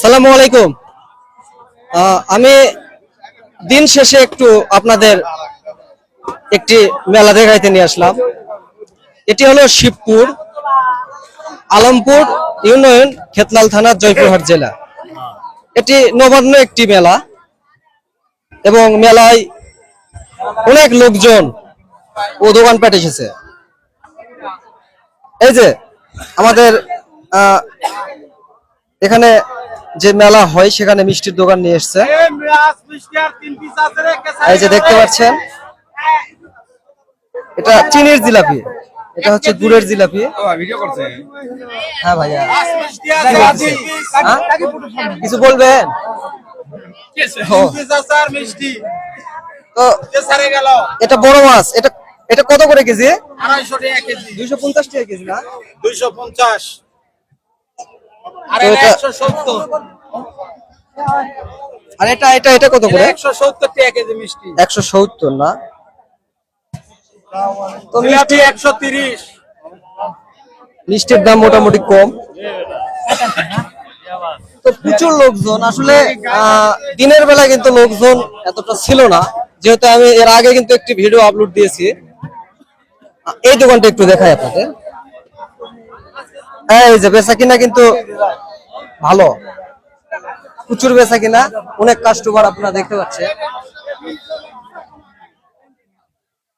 সালামু আলাইকুম। আমি দিন শেষে একটু আপনাদের একটি মেলা দেখাইতে নিয়ে আসলাম। এটি হলো শিবপুর আলমপুর ইউনিয়ন খেতলাল থানা জয়পুরহাট জেলা। এটি নবান্ন একটি মেলা এবং মেলায় অনেক লোকজন ও দোকানপাট এসেছে। এই যে আমাদের এখানে যে মেলা হয় সেখানে মিষ্টির দোকান নিয়ে এসছে। এই যে দেখতে পাচ্ছেন এটা চিনির জিলাপি। এটা হচ্ছে গুড়ের জিলাপি। হ্যাঁ ভাইয়া। হ্যাঁ? কিছু বলবেন? মিষ্টি তো এটা বড় মাছ। এটা এটা কত করে কেজি? আড়াইশো টাকা কেজি। দুইশো পঞ্চাশ টাকা কেজি না? দুইশো পঞ্চাশ। আর এটা এটা- এটা কত করে? একশো সত্তর টাকা কেজি মিষ্টি। একশো সত্তর না? তো মিষ্টি একশো তিরিশ। মিষ্টির দাম মোটামুটি কম। তো প্রচুর লোকজন আসলে আহ, দিনের বেলা কিন্তু লোকজন এতটা ছিল না। যেহেতু আমি এর আগে কিন্তু একটি ভিডিও আপলোড দিয়েছি। এই দোকানটা একটু দেখাই আপনাদের। এই যে বেচা কিনা কিন্তু ভালো। প্রচুর বেচা কিনা, অনেক কাস্টমার আপনারা দেখতে পাচ্ছেন।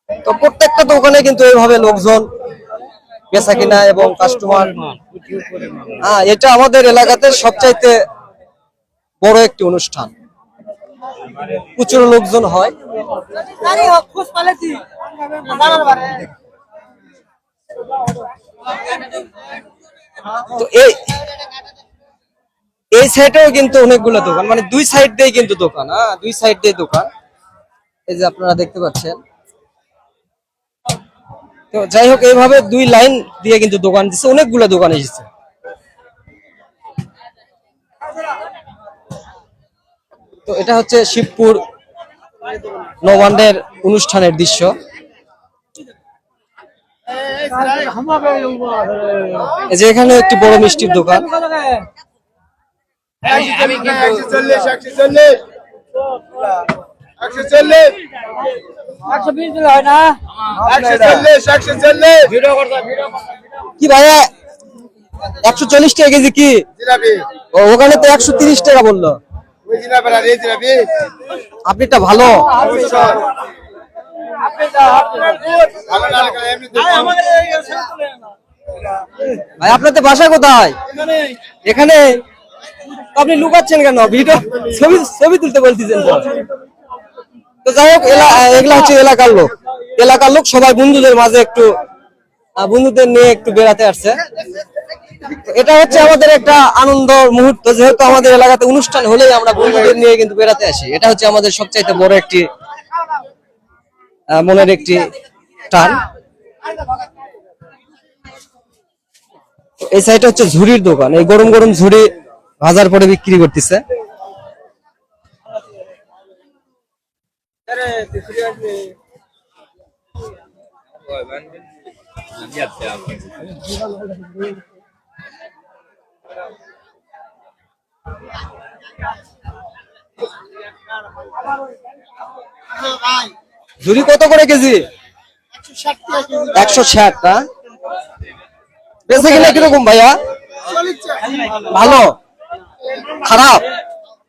তো প্রত্যেকটা দোকানে কিন্তু এইভাবে লোকজন বেচা কিনা এবং কাস্টমার হ্যাঁ এটা আমাদের এলাকাতে সবচাইতে বড় একটি অনুষ্ঠান। প্রচুর লোকজন হয়। তো এই এই সাইডেও কিন্তু অনেকগুলো দোকান। মানে দুই সাইড দিয়ে কিন্তু দোকান হ্যাঁ? দুই সাইড দিয়ে দোকান। এই যে আপনারা দেখতে পাচ্ছেন। তো যাই হোক, এইভাবে দুই লাইন দিয়ে কিন্তু দোকান দিচ্ছে অনেকগুলো দোকান এসেছে। তো এটা হচ্ছে শিবপুর নবান্নের অনুষ্ঠানের দৃশ্য। যে এখানে একটি বড় মিষ্টির দোকান। কি ভাইয়া? একশো চল্লিশ টাকা কেজি কি? ওখানে তো একশো তিরিশ টাকা বলল। আপনিটা ভালো। ভাই আপনাদের বাসা কোথায়? এখানে? আপনি লুকাচ্ছেন কেন? ভিডিও, ছবি ছবি তুলতে বলতেছেন তো। যাই হোক এগুলা হচ্ছে এলাকার লোক। এলাকার লোক সবাই বন্ধুদের মাঝে একটু বন্ধুদের নিয়ে একটু বেড়াতে আসছে। এটা হচ্ছে আমাদের একটা আনন্দ মুহূর্ত। যেহেতু আমাদের এলাকাতে অনুষ্ঠান হলেই আমরা বন্ধুদের নিয়ে কিন্তু বেড়াতে আসি। এটা হচ্ছে আমাদের সবচাইতে বড় একটি মনের একটি টান। এই সাইডটা হচ্ছে ঝুড়ির দোকান। এই গরম গরম ঝুড়ি ভাজার পরে বিক্রি করতেছে। ঝুড়ি কত করে কেজি? একশো ষাট না? বেঁচে কিনা কীরকম ভাইয়া? ভালো? খারাপ?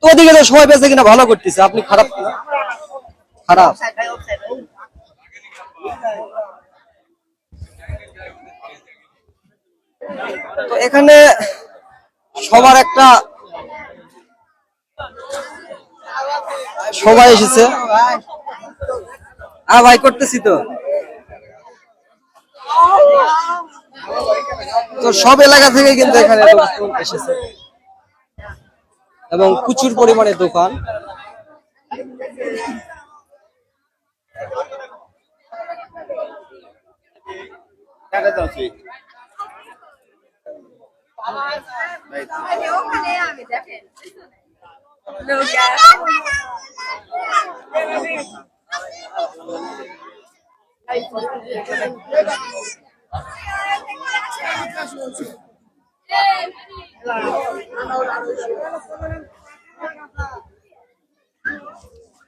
তো ওদিকে তো সবাই বেঁচে কিনা ভালো করতেছে আপনি খারাপ খারাপ। তো এখানে সবার একটা সবাই এসেছে। হ্যাঁ ভাই করতেছি তো। তো সব এলাকা থেকে কিন্তু এখানে এসেছে। এবং প্রচুর পরিমাণে দোকান। দেখেন।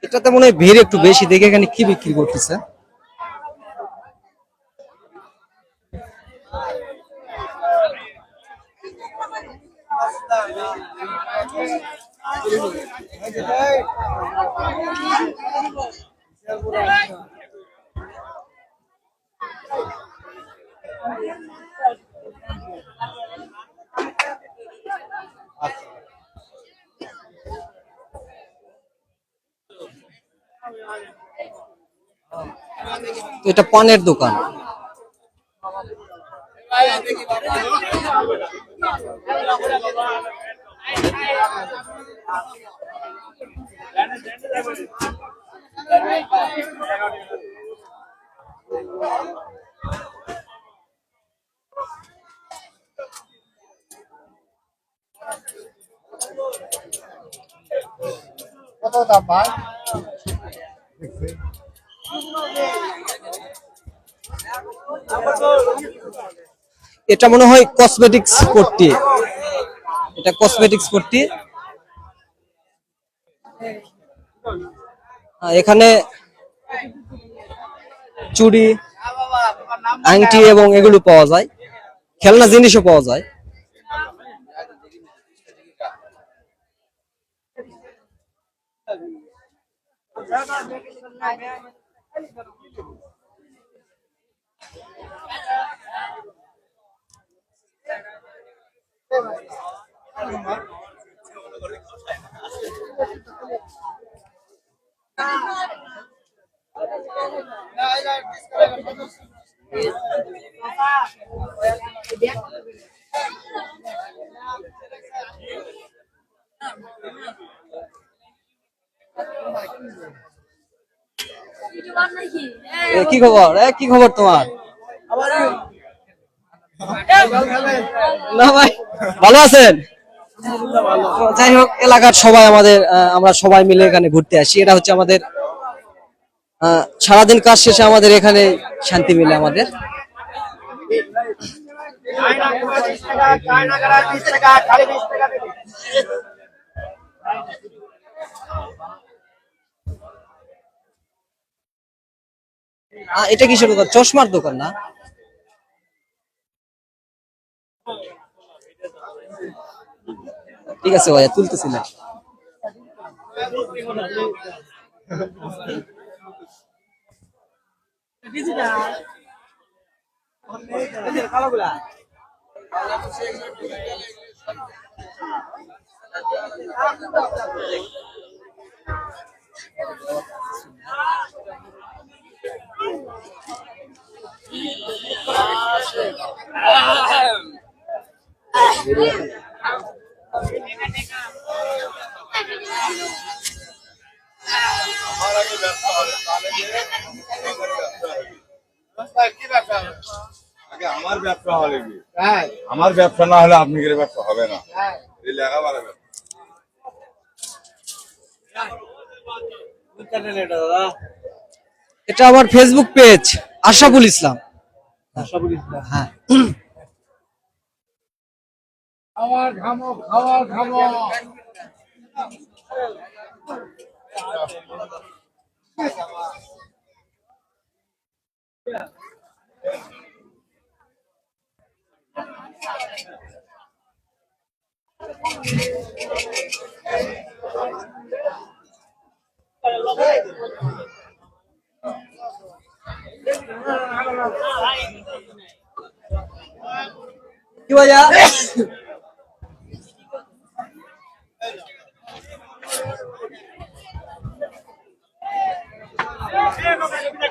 এটাতে মনে হয় ভিড় একটু বেশি। দেখে এখানে কি বিক্রি করতেছে। তো এটা পানের দোকান। কত দাম ভাই এটা মনে হয় কসমেটিক্স পট্টি। এটা কসমেটিক্স পট্টি। এখানে চুড়ি আংটি এবং এগুলো পাওয়া যায়। খেলনা জিনিসও পাওয়া যায়। কি খবর? এ, কি খবর তোমার? না ভাই ভালো আছেন? যাই হোক, এলাকার সবাই আমাদের আমরা সবাই মিলে এখানে ঘুরতে আসি। এটা হচ্ছে আমাদের সারাদিন কাজ শেষে আমাদের এখানে শান্তি মিলে আমাদের। এটা কিসের দোকান? চশমার দোকান না? ঠিক আছে ভাইয়া তুলতেছিলাম কি ব্যবসা আগে আমার ব্যবসা হলে কি হ্যাঁ। আমার ব্যবসা না হলে আপনি এর ব্যবসা হবে না। এই লেখাপড়া ব্যবসা এটা আমার ফেসবুক পেজ আশরাফুল ইসলাম। হ্যাঁ। খাওয়ার ঘামো খাওয়ার ঘামো কি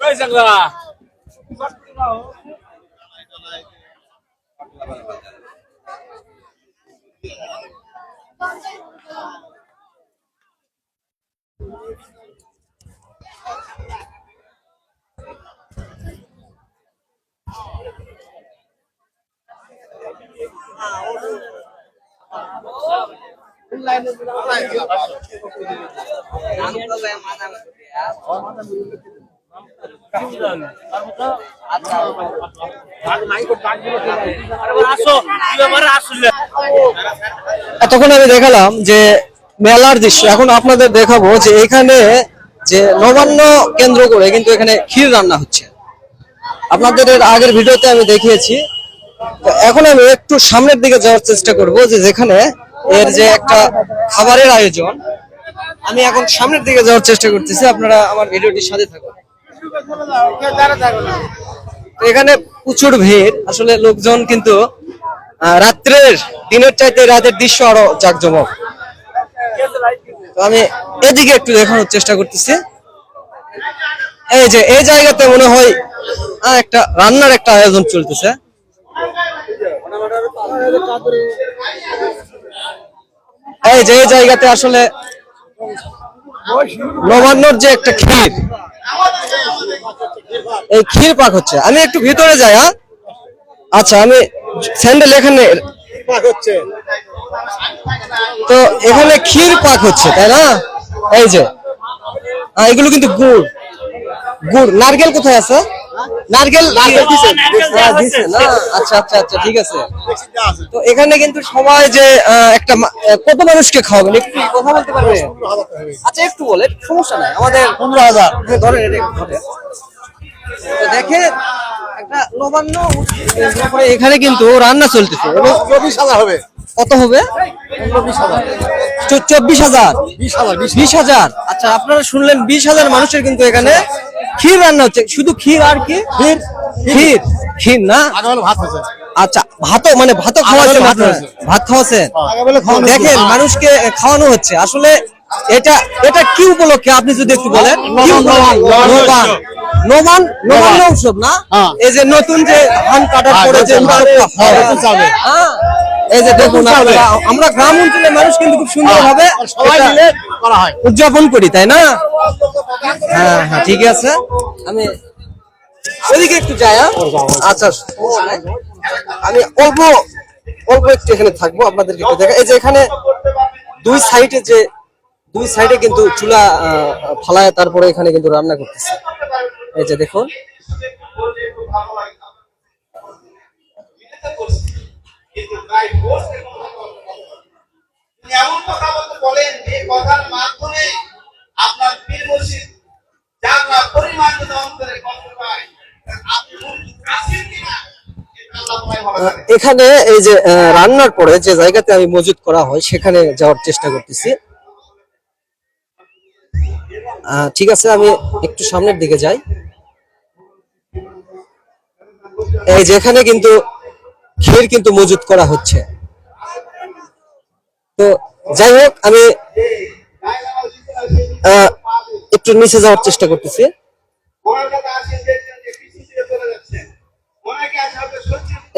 Ê rằng là ಮಾತಾಡ್ತೀರಾ এতক্ষণ আমি দেখালাম যে মেলার দৃশ্য। এখন আপনাদের দেখাবো যে এখানে যে নবান্ন কেন্দ্র করে কিন্তু এখানে ক্ষীর রান্না হচ্ছে। আপনাদের এর আগের ভিডিওতে আমি দেখিয়েছি। এখন আমি একটু সামনের দিকে যাওয়ার চেষ্টা করব যে যেখানে এর যে একটা খাবারের আয়োজন। আমি এখন সামনের দিকে যাওয়ার চেষ্টা করতেছি। আপনারা আমার ভিডিওটির সাথে থাকুন। এখানে প্রচুর ভিড়। আসলে লোকজন কিন্তু রাত্রের, দিনের চাইতে রাতের দৃশ্য আরও জাকজমক। আমি এদিকে একটু দেখানোর চেষ্টা করতেছি। এই যে, এই জায়গাতে মনে হয় একটা রান্নার একটা আয়োজন চলতেছে। এই যে, এই জায়গাতে আসলে নবান্নর যে একটা ক্ষীর এই ক্ষীর পাক হচ্ছে। আমি একটু ভিতরে যাই হ্যাঁ? আচ্ছা আমি স্যান্ডেল এখানে তো এখানে ক্ষীর পাক হচ্ছে তাই না? এই যে। এগুলো কিন্তু গুড়। গুড়। নারকেল কোথায় আছে? নারকেল হ্যাঁ, দিছে না? আচ্ছা আচ্ছা আচ্ছা ঠিক আছে। তো এখানে কিন্তু সবাই যে আহ, একটা কত মানুষকে খাওয়াবেন? একটু কথা বলতে পারবে? আচ্ছা একটু বলে সমস্যা নাই। আমাদের পনেরো হাজার। ধরেন দেখে একটা নবান্ন এখানে কিন্তু রান্না চলতেছে। চব্বিশ হাজার হবে। কত হবে? চব্বিশ হাজার। বিশ হাজার। আচ্ছা আপনারা শুনলেন বিশ হাজার মানুষের কিন্তু এখানে ক্ষীর রান্না হচ্ছে শুধু ক্ষীর আর কি? ক্ষীর। ক্ষীর। ক্ষীর না? ভাত হয়েছে। আচ্ছা ভাতও মানে ভাতও খাওয়াচ্ছেন ভাত ভাত খাওয়াচ্ছেন বলে খাওয়ানো দেখেন মানুষকে খাওয়ানো হচ্ছে। আসলে এটা এটা কি উপলক্ষে? আপনি যদি একটু বলেন। নবান নবান্ন উৎসব। না? হ্যাঁ। এই যে নতুন যে ধান কাটার হ্যাঁ, পরে যে হয়। এই যে দেখুন আমরা গ্রাম অঞ্চলের মানুষ কিন্তু খুব সুন্দর ভাবে উদযাপন করি তাই না? হ্যাঁ হ্যাঁ ঠিক আছে আমি ওইদিকে একটু যাই হ্যাঁ? আচ্ছা আমি অল্প অল্প একটু এখানে থাকব আপনাদেরকে দেখা এই যে এখানে দুই সাইডে যে দুই সাইডে কিন্তু চুলা ফালায়, তারপরে এখানে কিন্তু রান্না করতেছে এই যে দেখুন। এমন কথা বলতে বলেন যে কথার মাধ্যমে আপনার পীর মুর্শিদ যার না পরিমাণ যদি অন্তরে কষ্ট পায় আপনি কিনা। এখানে এই যে রান্নার পরে যে জায়গাতে আমি মজুদ করা হয়, সেখানে যাওয়ার চেষ্টা করতেছি। ঠিক আছে, আমি একটু সামনের দিকে যাই। এই যে এখানে কিন্তু ক্ষীর কিন্তু মজুদ করা হচ্ছে। তো যাই হোক, আমি একটু নিচে যাওয়ার চেষ্টা করতেছি।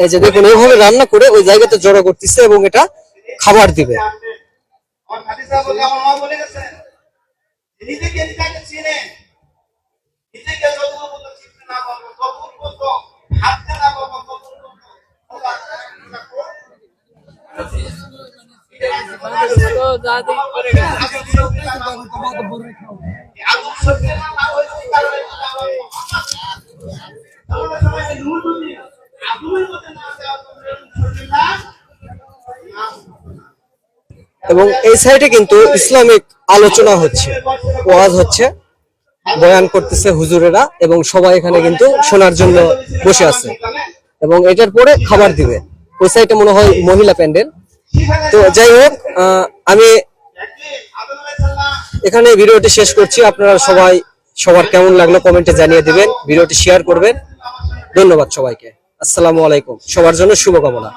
এই যে দেখুন এইভাবে রান্না করে ওই জায়গাতে জড়ো করতেছে এবং এটা খাবার দিবে। নিজেকে নিজেকে এবং এই সাইডে কিন্তু ইসলামিক আলোচনা হচ্ছে, ওয়াজ হচ্ছে, বয়ান করতেছে হুজুরেরা এবং সবাই এখানে কিন্তু শোনার জন্য বসে আছে। এবং এটার পরে খাবার দিবে। ওই সাইডে মনে হয় মহিলা প্যান্ডেল। তো যাই হোক আমি এখানে ভিডিওটি শেষ করছি। আপনারা সবাই, সবার কেমন লাগল কমেন্টে জানিয়ে দেবেন, ভিডিওটি শেয়ার করবেন। ধন্যবাদ সবাইকে। আসসালামু আলাইকুম। সবার জন্য শুভকামনা।